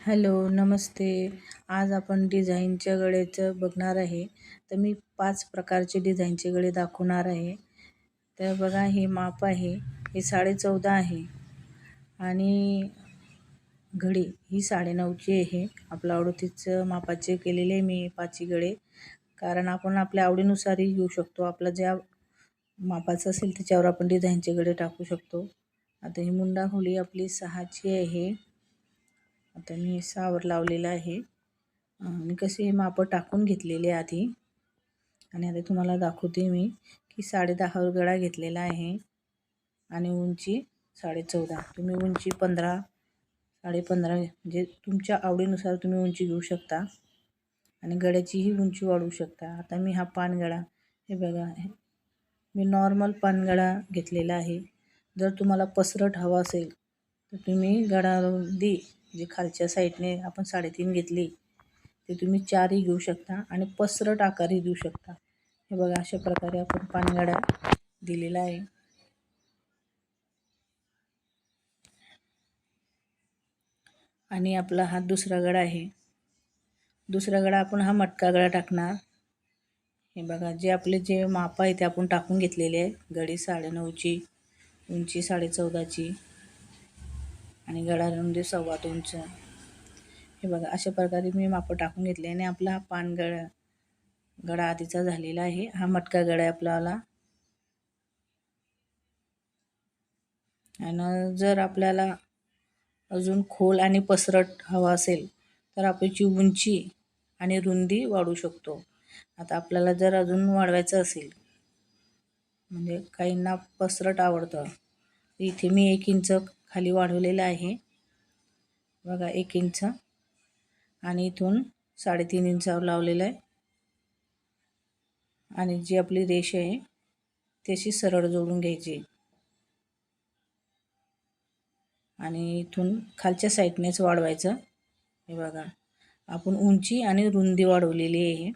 Hello नमस्ते. आज आपण डिझाईनच्या गळ्याचं बघणार आहे. तर मी पाच प्रकारचे डिझाईनचे गळे दाखवणार आहे. तर बघा हे माप आहे हे साडे चौदा आहे आणि घडी ही साडेनऊची आहे. आपल्या आवडतीचं मापाचे केलेले आहे मी पाचही गळे. कारण आपण आपल्या आवडीनुसारही घेऊ शकतो. आपला ज्या मापाचं असेल त्याच्यावर आपण डिझाईनचे गळे टाकू शकतो. आता ही मुंडा खोली आपली सहाची आहे. आता मी सावर लावलेलं आहे. मी कसे हे मापं टाकून घेतलेले आधी. आणि आता तुम्हाला दाखवते मी की साडे दहा गळा घेतलेला आहे. आणि उंची साडे चौदा. तुम्ही उंची पंधरा साडे पंधरा म्हणजे तुमच्या आवडीनुसार तुम्ही उंची घेऊ शकता. आणि गळ्याचीही उंची वाढवू शकता. आता मी हा पानगळा हे बघा मी नॉर्मल पानगळा घेतलेला आहे. जर तुम्हाला पसरट हवा असेल तर तुम्ही गळा दे. जे खालच्या साईडने आपण साडेतीन घेतली ते तुम्ही चारही घेऊ शकता आणि पसरट आकारही देऊ शकता. हे बघा अशा प्रकारे आपण पानगाड्या दिलेला आहे. आणि आपला हा दुसरा गडा आहे. दुसरा गडा आपण हा मटका गळा टाकणार. हे बघा जे आपले जे माप आहे ते आपण टाकून घेतलेले आहे. गडी साडेनऊची उंची साडे चौदाची आणि गळा रुंदी सव्वा दोनचं. हे बघा अशा प्रकारे मी मापं टाकून घेतले आणि आपला हा पान गळा गळा आधीचा झालेला आहे. हा मटका गळा आहे आपल्याला. आणि जर आपल्याला अजून खोल आणि पसरट हवा असेल तर आपल्याची उंची आणि रुंदी वाढू शकतो. आता आपल्याला जर अजून वाढवायचं असेल म्हणजे काहींना पसरट आवडतं इथे मी एक इंच खाली वाढवलेलं आहे. बघा एक इंच. आणि इथून साडेतीन इंचावर लावलेलं आहे. आणि जी आपली रेष आहे त्याशी सरळ जोडून घ्यायची. आणि इथून खालच्या साईडनेच वाढवायचं. हे बघा आपण उंची आणि रुंदी वाढवलेली आहे.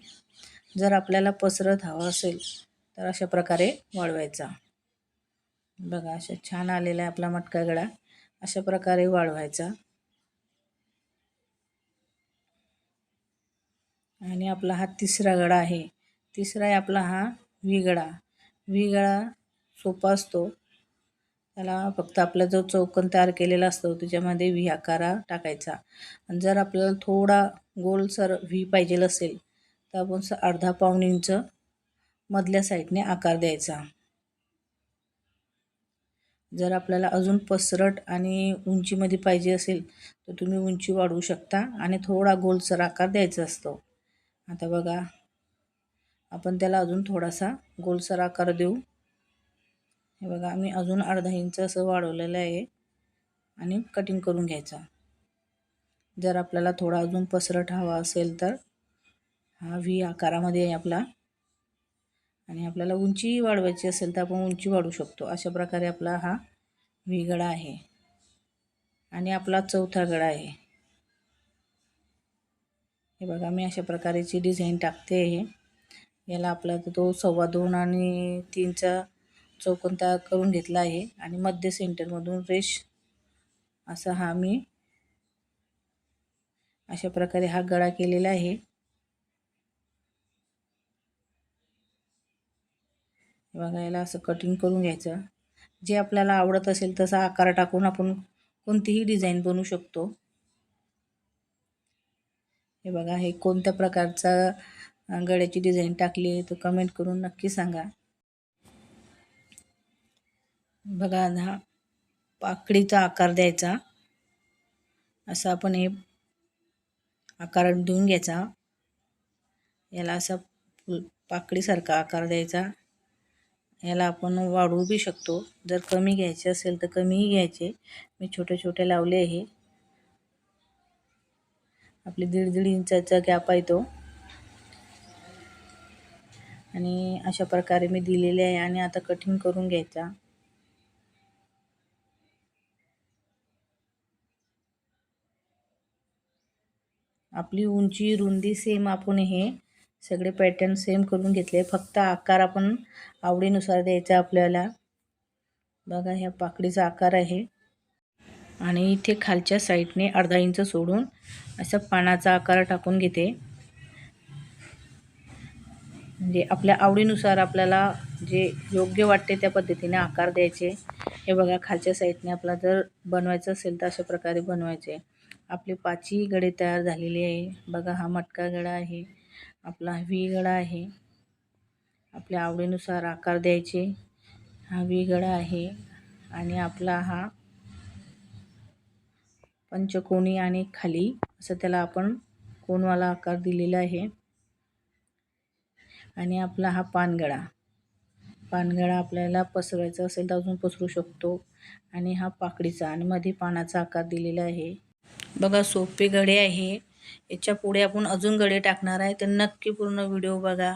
जर आपल्याला पसरत हवा असेल तर अशा प्रकारे वाढवायचा. बघा अशा छान आलेला आहे आपला मटका गळा. अशा प्रकारे वाढवायचा. आणि आपला हा तिसरा गळा आहे. तिसरा आहे आपला हा विगळा विगळा सोपा असतो. त्याला फक्त आपला जो चौकन तयार केलेला असतो त्याच्यामध्ये व्ही आकारा टाकायचा. आणि जर आपल्याला थोडा गोलसर व्ही पाहिजे असेल तर आपण अर्धा पाऊण इंच मधल्या साईडने आकार द्यायचा. जर आपल्याला अजून पसरट आणि उंचीमध्ये पाहिजे असेल तर तुम्ही उंची वाढवू शकता आणि थोडा गोलसर आकार द्यायचा असतो. आता बघा आपण त्याला अजून थोडासा गोलसर आकार देऊ. हे बघा मी अजून अर्धा इंच असं वाढवलेलं आहे आणि कटिंग करून घ्यायचा. जर आपल्याला थोडा अजून पसरट हवा असेल तर हा व्ही आकारामध्ये आहे आपला. आणि आपल्याला उंची वाढवायची असेल तर आपण उंची वाढवू शकतो. अशा प्रकारे आपला हा व्ही गळा आहे. आणि आपला चौथा गळा आहे. हे बघा मी अशा प्रकारेची डिझाईन टाकते आहे. याला आपला तो सव्वा दोन आणि तीनचा चौकोन तयार करून घेतला आहे. आणि मध्य सेंटरमधून रेश असा हा मी अशा प्रकारे हा गळा केलेला आहे. बघा याला असं कटिंग करून घ्यायचं. जे आपल्याला आवडत असेल तसा आकार टाकून आपण कोणतीही डिझाईन बनवू शकतो. हे बघा हे कोणत्या प्रकारचा गळ्याची डिझाईन टाकली आहे तर कमेंट करून नक्की सांगा. बघा हा पाकडीचा आकार द्यायचा. असं आपण हे आकार देऊन घ्यायचा. याला असा फुल पाकडीसारखा आकार द्यायचा. याला आपण वाढवू बी शकतो. जर कमी घ्यायचे असेल तर कमीही घ्यायचे. मी छोटे छोटे लावले आहे. आपली दीड दीड इंचाचा गॅप आहे तो. आणि अशा प्रकारे मी दिलेले आहे आणि आता कटिंग करून घ्यायचा. आपली उंची रुंदी सेम आपण हे सगळे पॅटर्न सेम करून घेतले. फक्त आकार आपण आवडीनुसार द्यायचा आपल्याला. बघा ह्या पाकडीचा आकार आहे. आणि इथे खालच्या साईडने अर्धा इंच सोडून असं पानाचा आकार टाकून घेते. म्हणजे आपल्या आवडीनुसार आपल्याला जे योग्य वाटते त्या पद्धतीने आकार द्यायचे. हे बघा खालच्या साईडने आपला जर बनवायचं असेल तर अशा प्रकारे बनवायचे. आपले पाचही गडे तयार झालेले आहे. बघा हा मटका गडा आहे. आपला व्ही गडा आहे. आपल्या आवडीनुसार आकार द्यायचे. हा व्ही गडा आहे आणि आपला हा पंचकोनी आणि खाली असं त्याला आपण कोणवाला आकार दिलेला आहे. आणि आपला हा पानगळा पानगळा आपल्याला पसरवायचा असेल तर अजून पसरू शकतो. आणि हा पाकडीचा आणि मध्ये पानाचा आकार दिलेला आहे. बघा सोपे गडे आहे. याच्यापुढे आपण अजून गळे टाकणार आहे. तर नक्की पूर्ण व्हिडिओ बघा.